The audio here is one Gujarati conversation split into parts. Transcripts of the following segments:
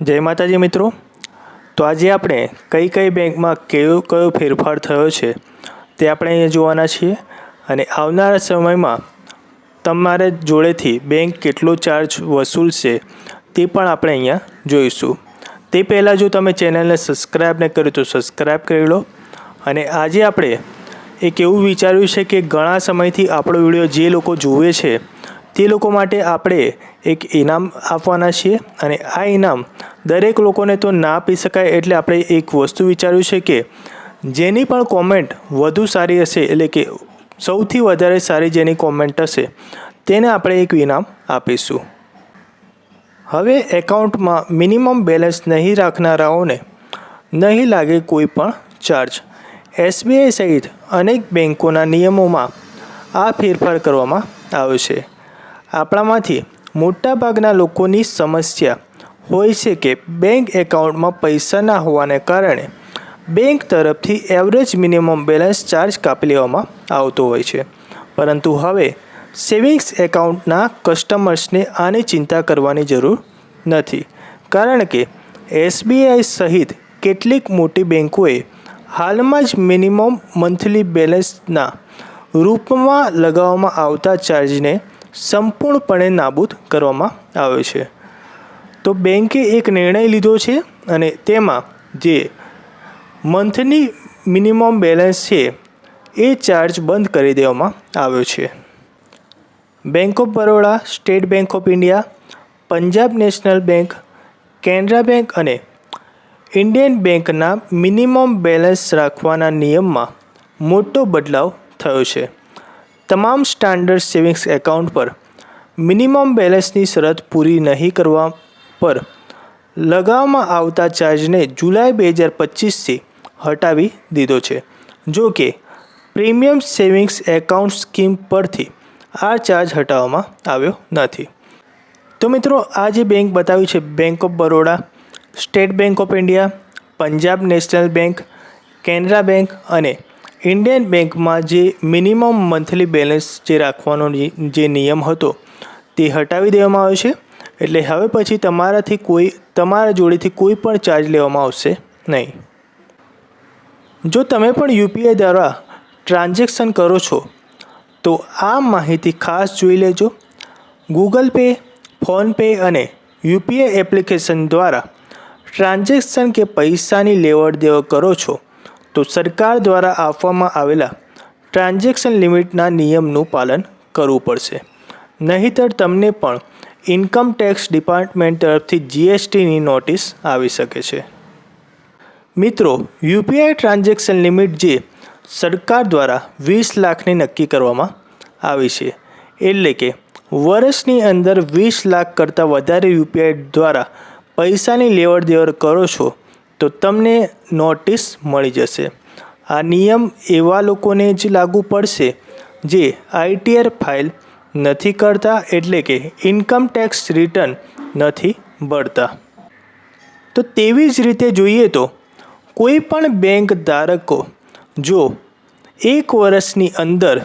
જય માતાજી મિત્રો. તો આજે આપણે કઈ કઈ બેંકમાં કયો કયો ફેરફાર થયો છે તે આપણે અહીંયા જોવાના છીએ. અને આવનારા સમયમાં તમારે જોડેથી બેંક કેટલો ચાર્જ વસૂલશે તે પણ આપણે અહીંયા જોઈશું. તે પહેલાં જો તમે ચેનલને સબસ્ક્રાઈબ ન કર્યું તો સબસ્ક્રાઈબ કરી લો. અને આજે આપણે એક એવું વિચાર્યું છે કે ઘણા સમયથી આપણો વીડિયો જે લોકો જુએ છે તે લોકો માટે આપણે એક ઇનામ આપવાના છીએ અને આ ઇનામ દરેક લોકોને તો ના આપી શકાય એટલે આપણે એક વસ્તુ વિચાર્યું છે કે જેની પણ કોમેન્ટ વધુ સારી હશે એટલે કે સૌથી વધારે સારી જેની કોમેન્ટ હશે, તેને આપણે એક ઇનામ આપીશું. હવે એકાઉન્ટમાં મિનિમમ બેલેન્સ નહીં રાખનારાઓને નહીં લાગે કોઈ પણ ચાર્જ એસબીઆઈ સહિત અનેક બેન્કોના નિયમોમાં આ ફેરફાર કરવામાં આવ્યો છે. આપણામાંથી મોટાભાગના લોકોની સમસ્યા હોય છે કે બેંક એકાઉન્ટમાં પૈસા ના હોવાને કારણે બેંક તરફથી એવરેજ મિનિમમ બેલેન્સ ચાર્જ કાપી લેવામાં આવતો હોય છે. પરંતુ હવે સેવિંગ્સ એકાઉન્ટના કસ્ટમર્સને આની ચિંતા કરવાની જરૂર નથી. કારણ કે એસબીઆઈ સહિત કેટલીક મોટી બેન્કોએ હાલમાં જ મિનિમમ મંથલી બેલેન્સના રૂપમાં લગાવવામાં આવતા ચાર્જને સંપૂર્ણપણે નાબૂદ કરવામાં આવ્યો છે. તો બેંકે એક નિર્ણય લીધો છે અને તેમાં જે મંથની મિનિમમ બેલેન્સ છે એ ચાર્જ બંધ કરી દેવામાં આવ્યો છે. Bank of Baroda, state bank of India, Punjab national bank, Canara bank અને ઇન્ડિયન બેંકના મિનિમમ બેલેન્સ રાખવાના નિયમમાં મોટો બદલાવ થયો છે. તમામ સ્ટાન્ડર્ડ સેવિંગ્સ એકાઉન્ટ પર મિનિમમ બેલેન્સની શરત પૂરી નહીં કરવા પર લગાવવામાં આવતા ચાર્જને જુલાઈ બે હજાર પચીસથી હટાવી દીધો છે. જો કે, પ્રીમિયમ સેવિંગ્સ એકાઉન્ટ સ્કીમ પરથી આ ચાર્જ હટાવવામાં આવ્યો નથી. તો મિત્રો, આ જે બેંક બતાવ્યું છે bank of Baroda state bank of India Punjab national bank Canara bank અને ઇન્ડિયન બેંકમાં જે મિનિમમ મંથલી બેલેન્સ જે રાખવાનો જે નિયમ હતો, તે હટાવી દેવામાં આવ્યો છે? એટલે હવે પછી તમારાથી કોઈ, તમારા જોડેથી કોઈ પણ ચાર્જ લેવામાં આવશે નહીં. જો તમે પણ યુપીઆઈ દ્વારા ટ્રાન્ઝેક્શન કરો છો, તો આ માહિતી ખાસ જોઈ લેજો. ગૂગલ પે ફોનપે અને યુપીઆઈ એપ્લિકેશન દ્વારા ટ્રાન્ઝેક્શન કે પૈસાની લેવડ દેવડ કરો છો તો સરકાર દ્વારા આપવામાં આવેલા ટ્રાન્ઝેક્શન લિમિટના નિયમનું પાલન કરવું પડશે. નહીંતર તમને પણ ઇન્કમ ટેક્સ ડિપાર્ટમેન્ટ તરફથી જીએસટીની નોટિસ આવી શકે છે. મિત્રો, યુપીઆઈ ટ્રાન્ઝેક્શન લિમિટ જે સરકાર દ્વારા વીસ લાખની નક્કી કરવામાં આવી છે, એટલે કે વર્ષની અંદર વીસ લાખ કરતાં વધારે યુપીઆઈ દ્વારા પૈસાની લેવડ દેવડ કરો છો તો તમને નોટિસ મળી જશે. આ નિયમ એવા લોકોને જ લાગુ પડશે જે આઈટીઆર ફાઇલ નથી કરતા એટલે કે ઇન્કમ ટેક્સ રિટર્ન નથી ભરતા. તો તેવી જ રીતે જોઈએ તો કોઈ પણ બેંક ધારકો જો એક વર્ષની અંદર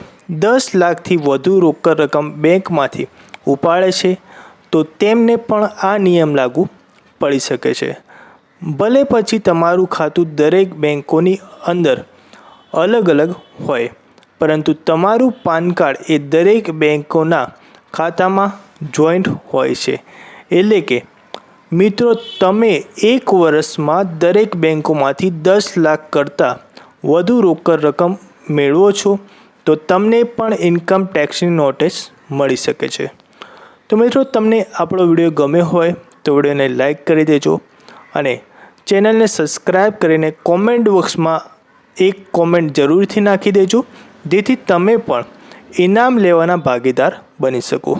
દસ લાખથી વધુ રોકડ રકમ બેંકમાંથી ઉપાડે છે, તો તેમને પણ આ નિયમ લાગુ પડી શકે છે. ભલે પછી તમારું ખાતું દરેક બેંકોની અંદર અલગ અલગ હોય, પરંતુ તમારું પાન કાર્ડ એ દરેક બેંકોના ખાતામાં જોઈન્ટ હોય છે. એટલે કે, મિત્રો, તમે એક વર્ષમાં દરેક બેંકોમાંથી દસ લાખ કરતાં વધુ રોકડ રકમ મેળવો છો, તો તમને પણ ઇન્કમ ટેક્સની નોટિસ મળી શકે છે. તો મિત્રો, તમને આપણો વીડિયો ગમ્યો હોય, તો વિડીયોને લાઈક કરી દેજો અને ચેનલને સબસ્ક્રાઈબ કરીને કોમેન્ટ બોક્સમાં એક કોમેન્ટ જરૂરથી નાખી દેજો, જેથી તમે પણ ઇનામ લેવાના ભાગીદાર બની શકો.